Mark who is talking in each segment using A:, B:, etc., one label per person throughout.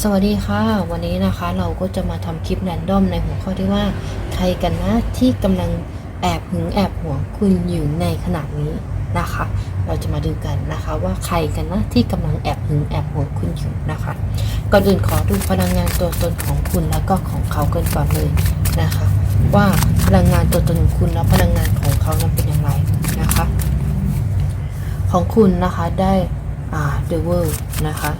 A: สวัสดีค่ะ วันนี้นะคะเราก็จะมาทำคลิปแรนดอมในหัวข้อที่ว่า ใครกันนะที่กำลังแอบหึงแอบหวงคุณอยู่ในขณะนี้นะคะ เราจะมาดูกันนะคะว่าใครกันนะที่กำลังแอบหึงแอบหวงคุณอยู่นะคะ ก่อนอื่นขอดูพลังงานตัวตนของคุณแล้วก็ของเขากันก่อนเลยนะคะ ว่าพลังงานตัวตนของคุณและพลังงานของเขานั้นเป็นอย่างไรนะคะ ของคุณนะคะได้อ่า The World นะคะ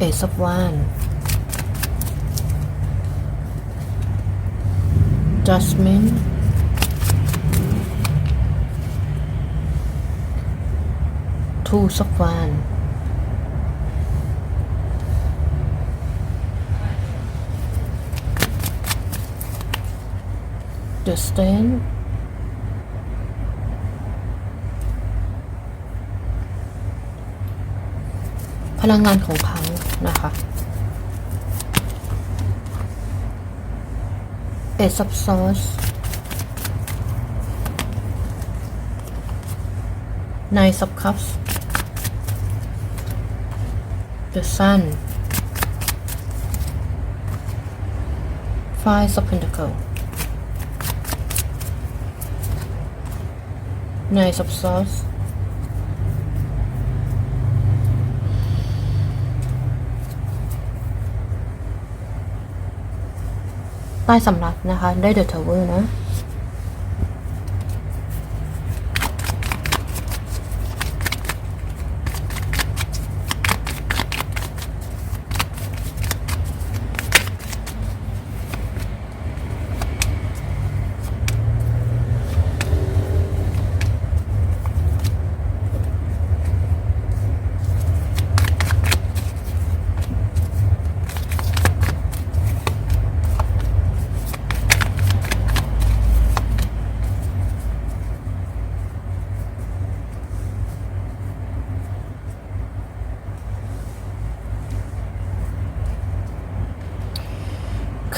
A: Ace of Wands Judgment Two of Wands The Stand พลังงานของเขา นะคะ Ace of Swords Nine of Cups The Sun Five of Pentacles Nine of Swords ใต้สำนักนะคะ ได้เดอะทาวเวอร์นะ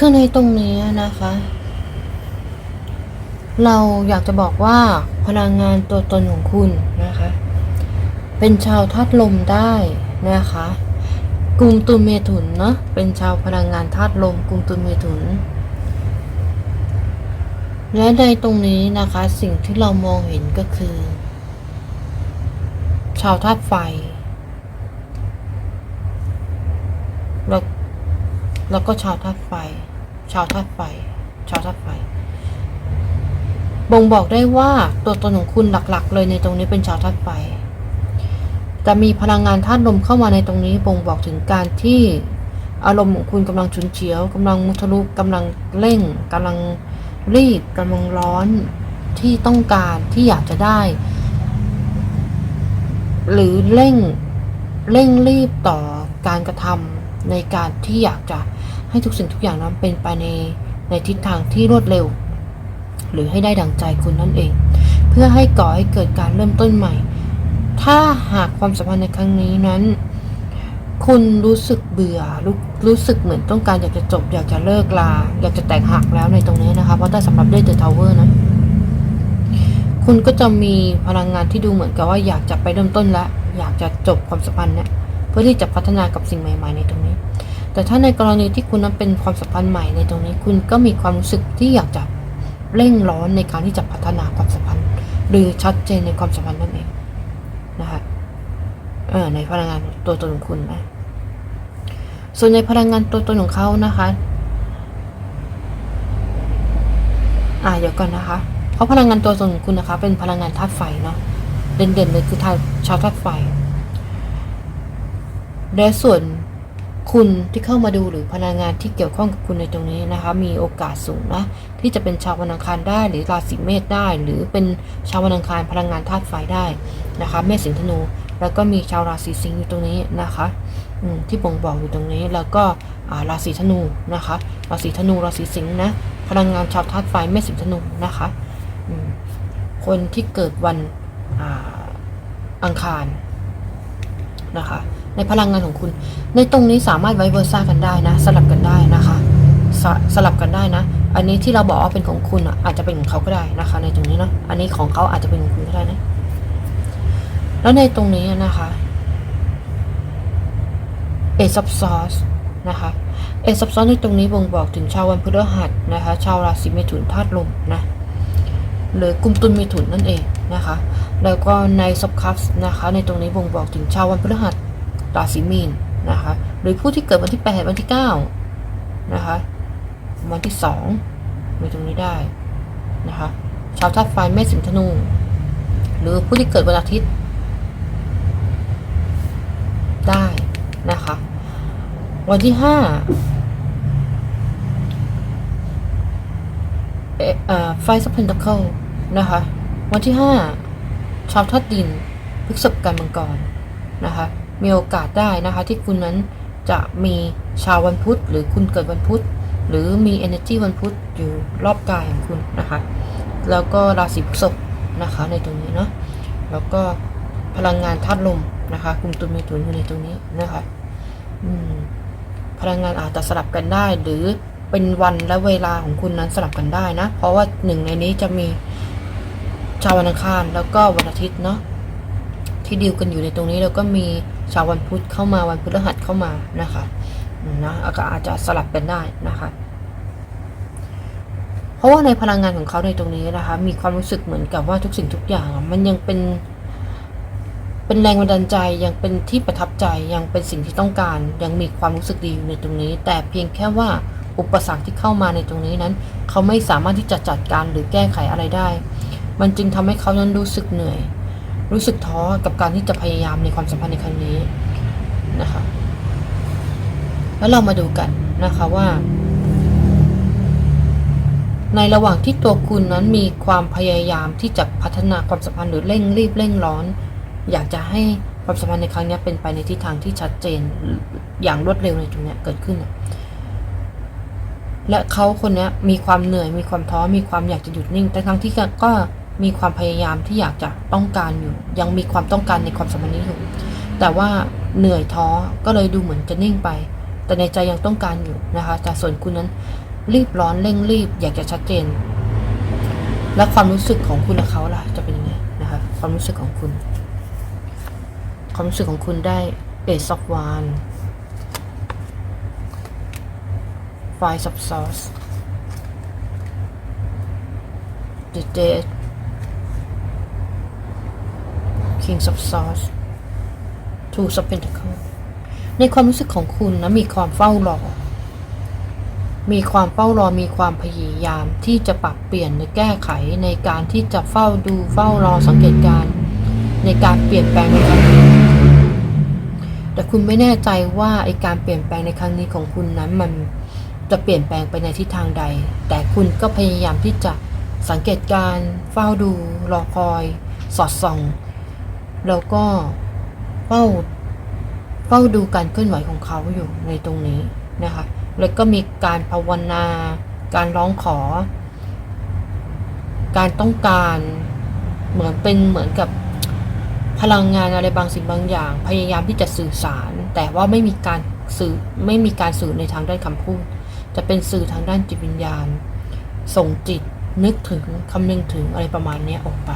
A: คือในตรงนี้นะคะ เราอยากจะบอกว่าพลังงานตัวตนของคุณนะคะ เป็นชาวธาตุลมได้นะคะกลุ่มตุลเมถุนเนาะเป็นชาวพลังงานธาตุลมกลุ่มตุลเมถุน และในตรงนี้นะคะสิ่งที่เรามองเห็นก็คือ ชาวธาตุไฟแล้วแล้วก็ชาวธาตุไฟ ชาวธาตุไฟ ชาวธาตุไฟ บ่งบอกได้ว่าตัวตนของคุณหลักๆ เลยในตรงนี้เป็นชาวธาตุไฟ จะมีพลังงานธาตุลมเข้ามาในตรงนี้บ่งบอกถึงการที่อารมณ์ของคุณกำลังฉุนเฉียวกำลังมุทะลุกำลังเร่งกำลังรีบกำลังร้อนที่ต้องการที่อยากจะได้ หรือเร่งเร่งรีบต่อการกระทำในการที่อยากจะ ให้ทุกสิ่งทุกอย่างนั้นเป็นไปในในทิศทางที่รวดเร็ว หรือให้ได้ดังใจคุณนั่นเอง เพื่อให้ก่อให้เกิดการเริ่มต้นใหม่ ถ้าหากความสัมพันธ์ในครั้งนี้นั้น คุณรู้สึกเบื่อรู้รู้สึกเหมือนต้องการอยากจะจบ อยากจะเลิกลา อยากจะแตกหักแล้วในตรงนี้นะคะเพราะแต่สำหรับด้วยเดอะทาวเวอร์นะคุณก็จะมีพลังงานที่ดูเหมือนกับว่าอยากจะไปเริ่มต้นและ อยากจะจบความสัมพันธ์เนี่ยเพื่อที่จะพัฒนากับสิ่งใหม่ ๆ ในตรงนี้ แต่ถ้าในกรณีที่คุณนั้นเป็นความสัมพันธ์ใหม่ในตรงนี้คุณก็มีความรู้สึกที่อยากจะเร่งร้อนในการที่จะพัฒนาความสัมพันธ์ หรือชัดเจนในความสัมพันธ์นั่นเองนะคะเออในพลังงานตัวตนของคุณนะส่วนในพลังงานตัวตนของเขานะคะอ่าเดี๋ยวก่อนนะคะ เพราะพลังงานตัวตนของคุณนะคะ เป็นพลังงานธาตุไฟเนาะเด่นๆเลยคือธาตุชาวธาตุไฟและส่วน คุณที่เข้ามาดูหรือพลังงานที่เกี่ยวข้องกับคุณในตรงนี้นะคะ มีโอกาสสูงนะที่จะเป็นชาววันอังคารได้หรือราศีเมษได้ หรือเป็นชาววันอังคารพลังงานธาตุไฟได้นะคะ เมษสิงห์ธนู แล้วก็มีชาวราศีสิงห์อยู่ตรงนี้นะคะที่บ่งบอกอยู่ตรงนี้แล้วก็ราศีธนูนะคะราศีธนูราศีสิงห์นะพลังงานชาวธาตุไฟเมษสิงห์ธนูนะคะคนที่เกิดวันออังคารนะคะ ในพลังงานของคุณ ในตรงนี้สามารถไวเวอร์ซ่ากันได้นะ สลับกันได้นะคะสสลับกันได้นะ อันนี้ที่เราบอกว่าเป็นของคุณอะอาจจะเป็นของเขาก็ได้นะคะ ในตรงนี้เนาะอันนี้ของเขาอาจจะเป็นของคุณก็ได้นะ แล้วในตรงนี้นะคะ Ace of Swords นะคะ Ace of Swords ในตรงนี้บ่งบอกถึงชาววันพฤหัสนะคะ ชาวราศีเมถุนธาตุลมนะหรือกลุ่มตุลเมถุนนั่นเองนะคะ แล้วก็ใน of Cups นะคะ ในตรงนี้บ่งบอกถึงชาววันพฤหัส ราศีมีนนะคะหรือผู้ที่เกิดวันที่ 8 วันที่ 9 นะคะ วันที่ 2 มีตรงนี้ได้นะคะ ชาวธาตุไฟเมษสิงธนู หรือผู้ที่เกิดวันอาทิตย์ ได้นะคะ วันที่5เอ่อไฟสัพเพนตเคิลนะคะ วันที่ 5 ชาวธาตุดินพฤษภกันมังกรนะคะ มีโอกาสได้นะคะที่คุณนั้นจะมีชาววันพุธ หรือคุณเกิดวันพุธ หรือมี energy วันพุธอยู่รอบกายของคุณนะคะ แล้วก็ราศีพฤษภนะคะในตรงนี้เนาะแล้วก็พลังงานธาตุลมนะคะกลุ่มตุลเมถุนอยู่ในตรงนี้นะคะพลังงานอาจจะสลับกันได้ หรือเป็นวันและเวลาของคุณนั้นสลับกันได้นะ เพราะว่าหนึ่งในนี้จะมีชาววันอังคารแล้วก็วันอาทิตย์เนาะที่ดีลกันอยู่ในตรงนี้แล้วก็มี ชาววันพุธเข้ามาวันพฤหัสเข้ามานะคะนะก็อาจจะสลับกันได้นะคะ เพราะว่าในพลังงานของเขาในตรงนี้นะคะ มีความรู้สึกเหมือนกับว่าทุกสิ่งทุกอย่าง มันยังเป็น เป็นแรงบันดาลใจยังเป็นที่ประทับใจยังเป็นสิ่งที่ต้องการ ยังมีความรู้สึกดีอยู่ในตรงนี้ แต่เพียงแค่ว่าอุปสรรคที่เข้ามาในตรงนี้นั้น เขาไม่สามารถที่จะจัดการหรือแก้ไขอะไรได้ มันจึงทำให้เขานั้นรู้สึกเหนื่อย รู้สึกท้อกับการที่จะพยายามในความสัมพันธ์ในครั้งนี้นะคะ แล้วเรามาดูกันนะคะว่า ในระหว่างที่ตัวคุณนั้นมีความพยายามที่จะพัฒนาความสัมพันธ์หรือเร่งรีบเร่งร้อน อยากจะให้ความสัมพันธ์ในครั้งนี้เป็นไปในทิศทางที่ชัดเจนอย่างรวดเร็วในตรงนี้เกิดขึ้น และเขาคนนี้มีความเหนื่อยมีความท้อมีความอยากจะหยุดนิ่ง แต่ทั้งที่ก็ มีความพยายามที่อยากจะต้องการอยู่ ยังมีความต้องการในความสัมพันธ์นี้อยู่ แต่ว่าเหนื่อยท้อก็เลยดูเหมือนจะนิ่งไป แต่ในใจยังต้องการอยู่นะคะแต่ส่วนคุณนั้นรีบร้อนเร่งรีบ อยากจะชัดเจน และความรู้สึกของคุณและเขาล่ะจะเป็นยังไงนะคะความรู้สึกของคุณ ความรู้สึกของคุณได้ Ace of Wands Five of Swords The Dead King of Swords Two of Pentacles ในความรู้สึกของคุณนะมีความเฝ้ารอ มีความเฝ้ารอมีความพยายามที่จะปรับเปลี่ยนในแก้ไขในการที่จะเฝ้าดูเฝ้ารอสังเกตการ ในการเปลี่ยนแปลงในครั้งนี้แต่คุณไม่แน่ใจว่าไอการเปลี่ยนแปลงในครั้งนี้ของคุณนั้นมันจะเปลี่ยนแปลงไปในทิศทางใด แต่คุณก็พยายามที่จะสังเกตการเฝ้าดูรอคอย สอดส่อง แล้วก็เฝ้าเฝ้าดูการเคลื่อนไหวของเขาอยู่ในตรงนี้นะคะ แล้วก็มีการภาวนา การร้องขอ การต้องการเหมือนเป็นเหมือนกับพลังงานอะไรบางสิ่งบางอย่าง พยายามที่จะสื่อสาร แต่ว่าไม่มีการสื่อไม่มีการสื่อในทางด้านคำพูด จะเป็นสื่อทางด้านจิตวิญญาณ ส่งจิตนึกถึงคำนึงถึงอะไรประมาณนี้ออกไป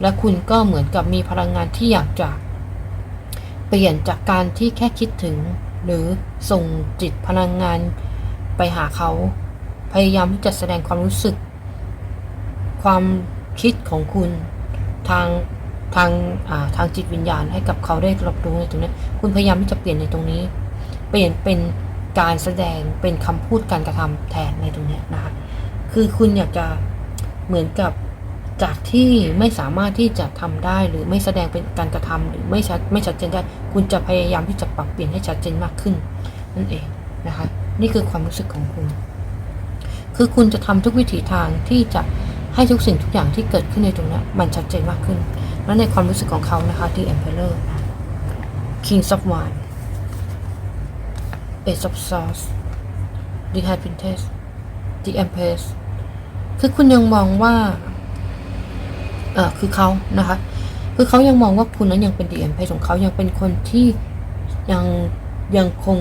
A: และคุณก็เหมือนกับมีพลังงานที่อยากจะเปลี่ยนจากการที่แค่คิดถึง หรือส่งจิตพลังงานไปหาเขา พยายามที่จะแสดงความรู้สึก ความคิดของคุณทางทางาทางจิตวิญญาณให้กับเขาได้รับรู้ในตรงนี้ คุณพยายามที่จะเปลี่ยนในตรงนี้ เปลี่ยนเป็นการแสดงเป็นคำพูดการกระทำแทนในตรงนี้นะคะ คือคุณอยากจะเหมือนกับ จากที่ไม่สามารถที่จะทำได้หรือไม่แสดงเป็นการกระทำหรือไม่ชัดไม่ชัดเจนได้ คุณจะพยายามที่จะปรับเปลี่ยนให้ชัดเจนมากขึ้น นั่นเองนะคะ นี่คือความรู้สึกของคุณ คือคุณจะทำทุกวิถีทางที่จะให้ทุกสิ่งทุกอย่างที่เกิดขึ้นในตรงนี้มันชัดเจนมากขึ้น และในความรู้สึกของเขานะคะที่ Emperor King of Wands Ace of Swords The High Princess The Empress คือคุณยังมองว่า เออคือเขานะคะ คือเขายังมองว่าคุณนั้นยังเป็น The Empress ของเขายังเป็นคนที่ยังยังคง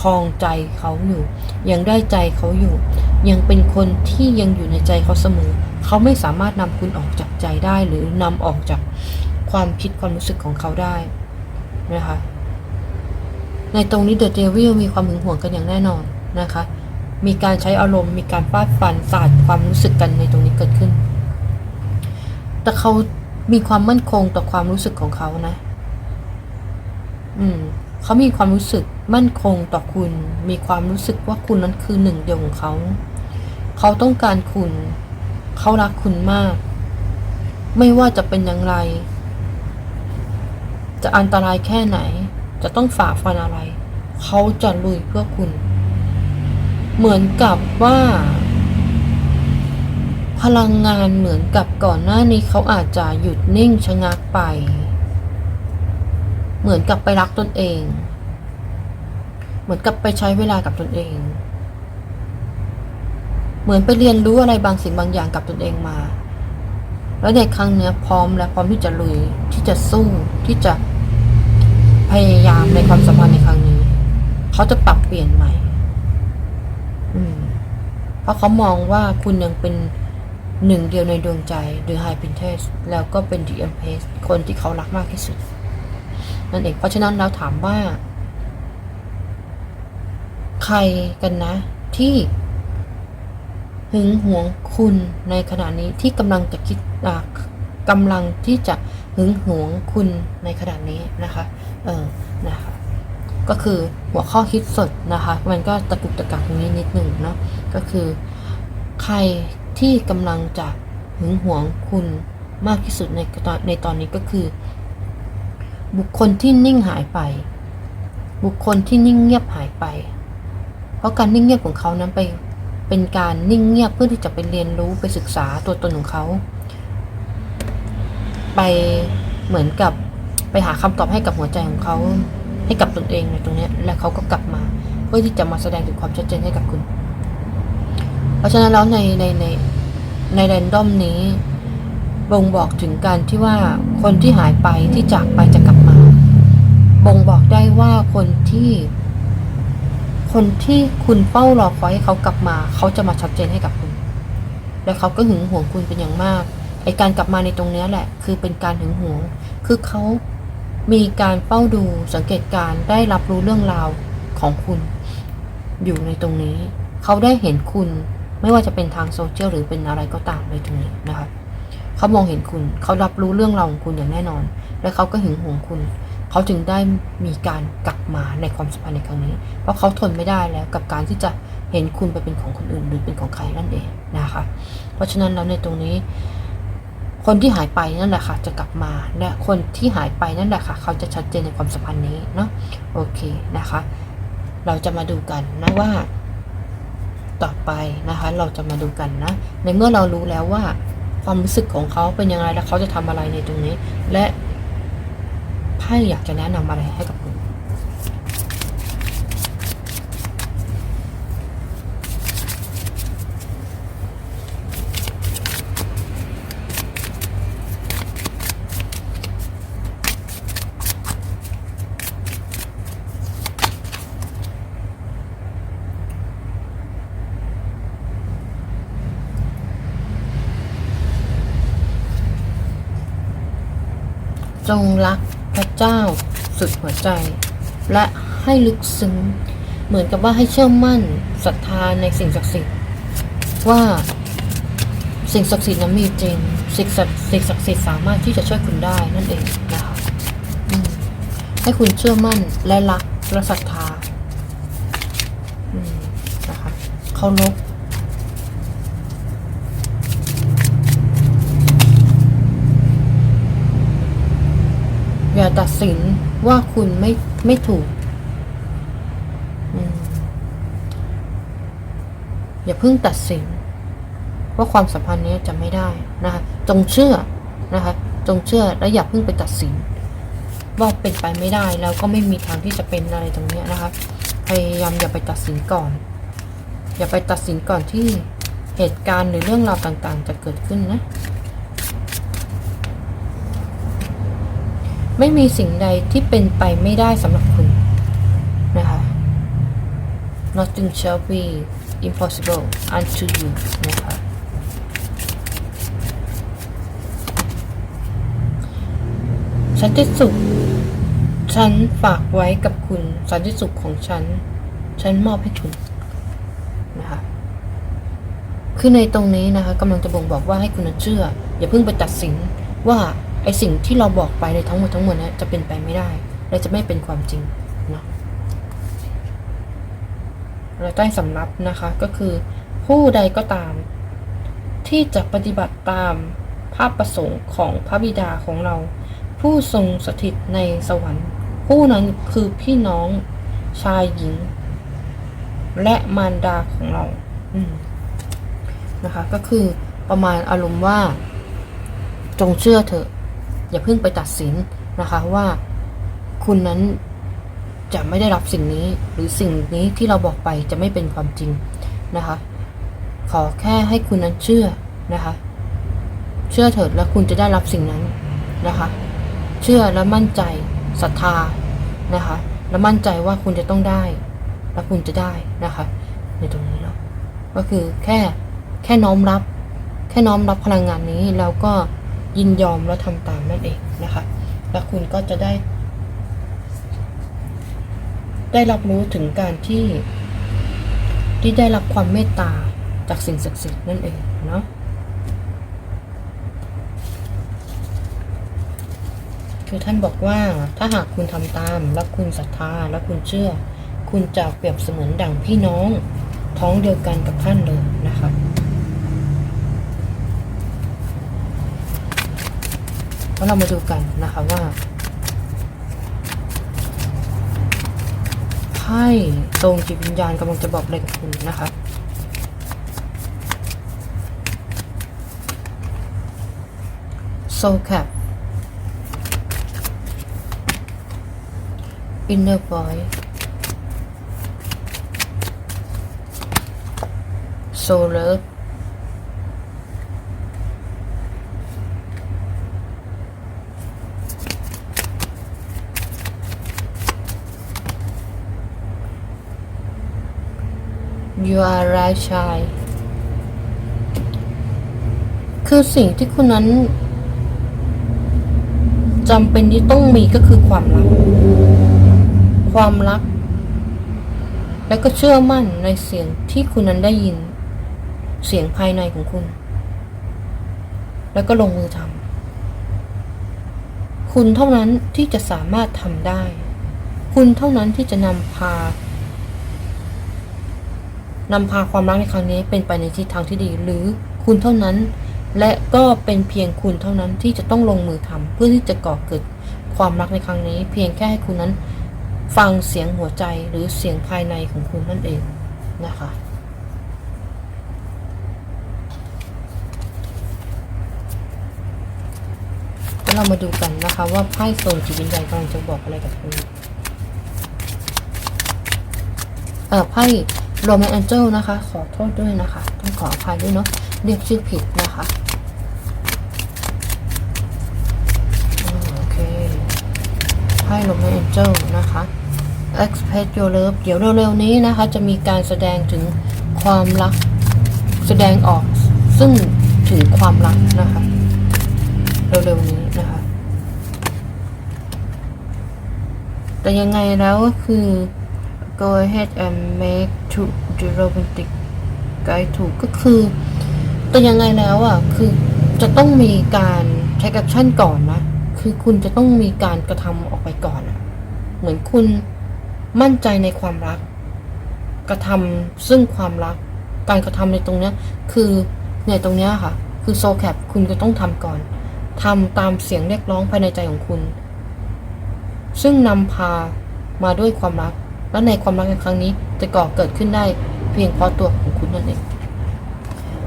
A: ครองใจเขาอยู่ ยังได้ใจเขาอยู่ ยังเป็นคนที่ยังอยู่ในใจเขาเสมอ เขาไม่สามารถนำคุณออกจากใจได้หรือนำออกจากความคิดความรู้สึกของเขาได้นะคะในตรงนี้เดอะเดวิลมีความหึงหวงกันอย่างแน่นอนนะคะ มีการใช้อารมณ์ มีการฟาดฟันสาดความรู้สึกกันในตรงนี้เกิดขึ้น แต่เขามีความมั่นคงต่อความรู้สึกของเขานะ อืม เขามีความรู้สึกมั่นคงต่อคุณ มีความรู้สึกว่าคุณนั้นคือหนึ่งเดียวของเขา เขาต้องการคุณ เขารักคุณมาก ไม่ว่าจะเป็นอย่างไร จะอันตรายแค่ไหน จะต้องฝ่าฟันอะไร เขาจะลุยเพื่อคุณ เหมือนกับว่า พลังงานเหมือนกับก่อนหน้านี้เขาอาจจะหยุดนิ่งชะงักไป เหมือนกับไปรักตนเอง เหมือนกับไปใช้เวลากับตนเอง เหมือนไปเรียนรู้อะไรบางสิ่งบางอย่างกับตนเองมา แล้วในครั้งเนี้ยพร้อมและพร้อมที่จะลุยที่จะสู้ที่จะพยายามในความสัมพันธ์ในครั้งนี้ เขาจะปรับเปลี่ยนใหม่ อืม เพราะเขามองว่าคุณยังเป็น หนึ่งเดียวในดวงใจ The High Princess แล้วก็เป็น The Empress คนที่เขารักมากที่สุด นั่นเอง เพราะฉะนั้นเราถามว่า ใครกันนะ ที่หึงหวงคุณในขณะนี้ที่กำลังจะคิดอ่ากำลังที่จะหึงหวงคุณในขณะนี้นะคะ เออนะคะก็คือหัวข้อคิดสดนะคะ มันก็ตะกุกตะกักตรงนี้นิดหนึ่งเนาะก็คือใคร ที่กำลังจะหึงหวงคุณมากที่สุดในตอนในตอนนี้ก็คือ บุคคลที่นิ่งหายไป บุคคลที่นิ่งเงียบหายไป เพราะการนิ่งเงียบของเขานั้นไปเป็นการนิ่งเงียบเพื่อที่จะไปเรียนรู้ไปศึกษาตัวตนของเขา ไปเหมือนกับไปหาคำตอบให้กับหัวใจของเขาให้กับตนเองในตรงนี้และเขาก็กลับมา เพื่อที่จะมาแสดงถึงความชัดเจนให้กับคุณ เพราะฉะนั้นแล้วในในในในแรนดอมนี้ บ่งบอกถึงการที่ว่าคนที่หายไปที่จากไปจะกลับมา บ่งบอกได้ว่าคนที่ คนที่คุณเฝ้ารอคอยให้เขากลับมา เขาจะมาชัดเจนให้กับคุณ และเขาก็หึงหวงคุณเป็นอย่างมากไอการกลับมาในตรงเนี้แหละ คือเป็นการหึงหวง คือเขามีการเฝ้าดูสังเกตการได้รับรู้เรื่องราวของคุณ อยู่ในตรงนี้ เขาได้เห็นคุณ ไม่ว่าจะเป็นทางโซเชียลหรือเป็นอะไรก็ตามในตรงนี้นะคะเขามองเห็นคุณ เขารับรู้เรื่องราวของคุณอย่างแน่นอน และเขาก็หึงหวงคุณ เขาจึงได้มีการกลับมาในความสัมพันธ์ในครั้งนี้ เพราะเขาทนไม่ได้แล้วกับการที่จะเห็นคุณไปเป็นของคนอื่นหรือเป็นของใครนั่นเองนะคะ เพราะฉะนั้นแล้วในตรงนี้ คนที่หายไปนั่นแหละค่ะ จะกลับมาและคนที่หายไปนั่นแหละค่ะ เขาจะชัดเจนในความสัมพันธ์นี้เนาะ โอเคนะคะ เราจะมาดูกันนะว่า ต่อไปนะคะ เราจะมาดูกันนะ ในเมื่อเรารู้แล้วว่า ความรู้สึกของเขาเป็นยังไงและเขาจะทำอะไรในตรงนี้ และไพ่อยากจะแนะนำอะไรให้กับ จงรักพระเจ้าสุดหัวใจ และให้ลึกซึ้งเหมือนกับว่าให้เชื่อมั่นศรัทธาในสิ่งศักดิ์สิทธิ์ว่าสิ่งศักดิ์สิทธิ์นั้นมีจริง สิ่งศักดิ์สิ่งศักดิ์สิทธิ์สามารถที่จะช่วยคุณได้นั่นเองนะคะให้คุณเชื่อมั่นและรักและศรัทธานะคะเคารพ อย่า ตัดสินว่าคุณไม่ไม่ถูกอย่าเพิ่งตัดสิน ว่าความสัมพันธ์นี้จะไม่ได้นะคะจงเชื่อนะคะจงเชื่อและอย่าเพิ่งไปตัดสิน ว่าเป็นไปไม่ได้แล้วก็ไม่มีทางที่จะเป็นอะไรตรงนี้นะคะพยายามอย่าไปตัดสินก่อน อย่าไปตัดสินก่อนที่เหตุการณ์หรือเรื่องราวต่างๆ จะเกิดขึ้นนะ ไม่มีสิ่งใดที่เป็นไปไม่ได้สำหรับคุณนะคะ nothing shall be impossible unto you นะคะสันติสุข ฉันฝากไว้กับคุณ สันติสุขของฉัน ฉันมอบให้คุณนะคะคือในตรงนี้นะคะกำลังจะบ่งบอกว่าให้คุณเชื่อ อย่าเพิ่งไปตัดสินว่า ไอสิ่งที่เราบอกไปในทั้งหมดทั้งมวลนี้จะเป็นไปไม่ได้และจะไม่เป็นความจริงเนาะเราใต้สำรับนะคะก็คือ ผู้ใดก็ตาม ที่จะปฏิบัติตามภาพประสงค์ของพระบิดาของเรา ผู้ทรงสถิตในสวรรค์ ผู้นั้นคือพี่น้องชายหญิง และมารดาของเราอืมนะคะก็คือประมาณอารมณ์ว่า จงเชื่อเถอะ อย่าเพิ่งไปตัดสินนะคะว่าคุณนั้นจะไม่ได้รับสิ่งนี้หรือสิ่งนี้ที่เราบอกไปจะไม่เป็นความจริงนะคะ ขอแค่ให้คุณนั้นเชื่อนะคะ เชื่อเถิดแล้วคุณจะได้รับสิ่งนั้นนะคะ เชื่อและมั่นใจศรัทธานะคะ และมั่นใจว่าคุณจะต้องได้ และคุณจะได้นะคะ ในตรงนี้เนาะก็คือแค่แค่น้อมรับ แค่น้อมรับพลังงานนี้แล้วก็ ยินยอมแล้วทำตามนั่นเองนะคะ แล้วคุณก็จะได้ ได้รับรู้ถึงการที่ ที่ได้รับความเมตตาจากสิ่งศักดิ์สิทธิ์นั่นเองเนาะคือท่านบอกว่าถ้าหากคุณทำตาม และคุณศรัทธา และคุณเชื่อ คุณจะเปรียบเสมือนดั่งพี่น้อง ท้องเดียวกันกับท่านเลยนะคะแล้ว เรามาดูกันนะคะว่าไพ่ตรงจิตวิญญาณกำลังจะบอกอะไรกับคุณนะคะ Soul Cap Inner Boy Soul Love You are right child คือสิ่งที่คุณนั้นจำเป็นที่ต้องมีก็คือความรัก ความรัก และก็เชื่อมั่นในเสียงที่คุณนั้นได้ยิน เสียงภายในของคุณ แล้วก็ลงมือทำคุณเท่านั้นที่จะสามารถทำได้ คุณเท่านั้นที่จะนำพา นำพาความรักในครั้งนี้เป็นไปในทิศทางที่ดี หรือคุณเท่านั้น และก็เป็นเพียงคุณเท่านั้นที่จะต้องลงมือทำเพื่อที่จะก่อเกิดความรักในครั้งนี้ เพียงแค่ให้คุณนั้น ฟังเสียงหัวใจหรือเสียงภายในของคุณนั่นเองนะคะแล้วเรามาดูกันนะคะว่าไพ่โซนจิตวิญญาณกำลังจะบอกอะไรกับคุณเอ่อไพ่ โรแมนแองเจลนะคะ ขอโทษด้วยนะคะ ต้องขออภัยด้วยเนาะเรียกชื่อผิดนะคะโอเคไพ่โรแมนแองเจลนะคะ Express Your Love เดี๋ยวเร็วๆนี้นะคะ จะมีการแสดงถึงความรัก แสดงออกซึ่งถึงความรักนะคะ เร็วๆนี้นะคะ แต่ยังไงแล้วก็คือ go ahead and make to the romantic guide to ก็คือแต่ยังไงแล้วอะคือจะต้องมีการ take action ก่อนนะ คือคุณจะต้องมีการกระทำออกไปก่อนอะเหมือนคุณมั่นใจในความรัก กระทำซึ่งความรัก การกระทำในตรงเนี้ย คือเนี่ยตรงเนี้ยค่ะ คือโซแคปคุณจะต้องทำก่อนทำตามเสียงเรียกร้องภายในใจของคุณ ซึ่งนำพามาด้วยความรัก และในความรักในครั้งนี้จะก่อเกิดขึ้นได้เพียงเพราะตัวของคุณนั่นเอง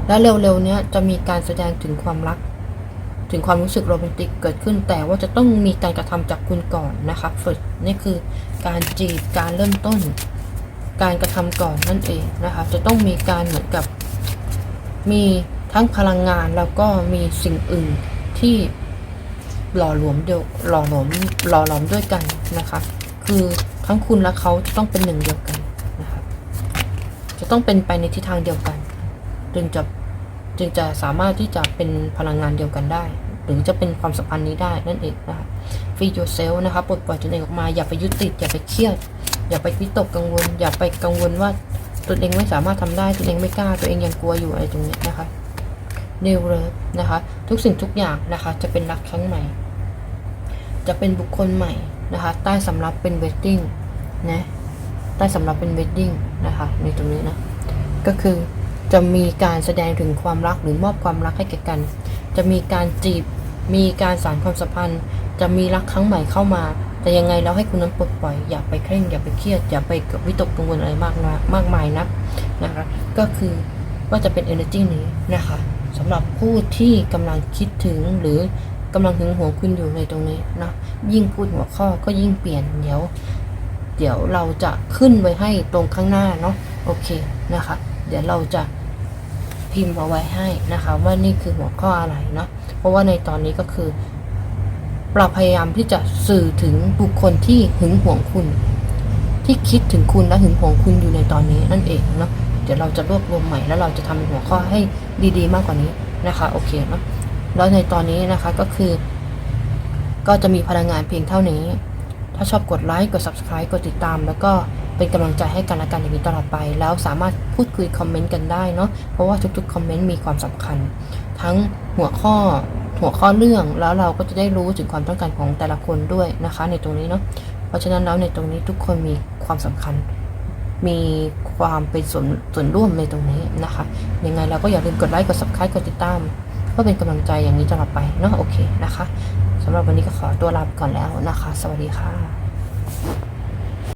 A: และเร็วๆเนี้ยจะมีการแสดงถึงความรัก ถึงความรู้สึกโรแมนติกเกิดขึ้น แต่ว่าจะต้องมีการกระทำจากคุณก่อนนะคะฝึกนี่คือการจีบการเริ่มต้น การกระทำก่อนนั่นเองนะคะจะต้องมีการเหมือนกับมีทั้งพลังงานแล้วก็มีสิ่งอื่นที่หล่อหลวมเดียวหล่อหลวมหล่อหลอมด้วยกันนะคะ คือทั้งคุณและเขาจะต้องเป็นหนึ่งเดียวกันนะคะจะต้องเป็นไปในทิศทางเดียวกัน จึงจะจึงจะสามารถที่จะเป็นพลังงานเดียวกันได้โดถึงจะเป็นความสัมพันธ์นี้ได้นั่นเองนะคะ free yourself นะคะปลดปล่อยตนเองออกมาอย่าไปยึดติดอย่าไปเครียด อย่าไปวิตกกังวล อย่าไปกังวลว่าตนเองไม่สามารถทำได้ตนเองไม่กล้าตัวเองยังกลัวอยู่อะไรตรงเนี้ยนะคะ new love นะคะ ทุกสิ่งทุกอย่างนะคะ จะเป็นรักครั้งใหม่ จะเป็นบุคคลใหม่ นะคะใต้สำรับเป็น wedding นะใต้สำรับเป็น wedding นะคะในตรงนี้นะก็คือจะมีการแสดงถึงความรักหรือมอบความรักให้แก่กัน จะมีการจีบ มีการสานความสัมพันธ์ จะมีรักครั้งใหม่เข้ามา แต่ยังไงเราให้คุณนั้นปลดปล่อย อย่าไปเคร่ง อย่าไปเครียด อย่าไปวิตกกังวลอะไรมากนะมากมายนักนะคะ ก็คือว่าจะเป็น energy นี้นะคะสำหรับผู้ที่กำลังคิดถึงหรือ กำลังหึงหัวคุณอยู่ในตรงนี้นะยิ่งพูดหัวข้อก็ยิ่งเปลี่ยนเดี๋ยว เดี๋ยวเราจะขึ้นไว้ให้ตรงข้างหน้าเนาะโอเคนะคะ เดี๋ยวเราจะพิมพ์เอาไว้ให้นะคะ ว่านี่คือหัวข้ออะไรเนาะเพราะว่าในตอนนี้ก็คือ เราพยายามที่จะสื่อถึงบุคคลที่หึงหวงคุณ ที่คิดถึงคุณและหึงหวงคุณอยู่ในตอนนี้นั่นเองเนาะเดี๋ยวเราจะรวบรวมใหม่แล้วเราจะทำเป็นหัวข้อให้ดีๆ มากกว่านี้นะคะ โอเคเนาะ แล้วในตอนนี้นะคะก็คือ ก็จะมีพลังงานเพียงเท่านี้ ถ้าชอบกดไลค์กด subscribe กดติดตาม แล้วก็เป็นกำลังใจให้กันและกันอย่างนี้ตลอดไป แล้วสามารถพูดคุยคอมเมนต์กันได้เนาะเพราะว่าทุกๆคอมเมนต์มีความสำคัญ ทั้งหัวข้อหัวข้อเรื่องแล้วเราก็จะได้รู้ถึงความต้องการของแต่ละคนด้วยนะคะ ในตรงนี้เนาะเพราะฉะนั้นแล้วในตรงนี้ทุกคนมีความสำคัญ มีความเป็นส่วนส่วนร่วมในตรงนี้นะคะยังไงเราก็อย่าลืมกดไลค์กด subscribe กดติดตาม เพื่อเป็นกำลังใจอย่างนี้ตลอดไปเนาะโอเคนะคะสำหรับวันนี้ก็ขอตัวลาไปก่อนแล้วนะคะ สวัสดีค่ะ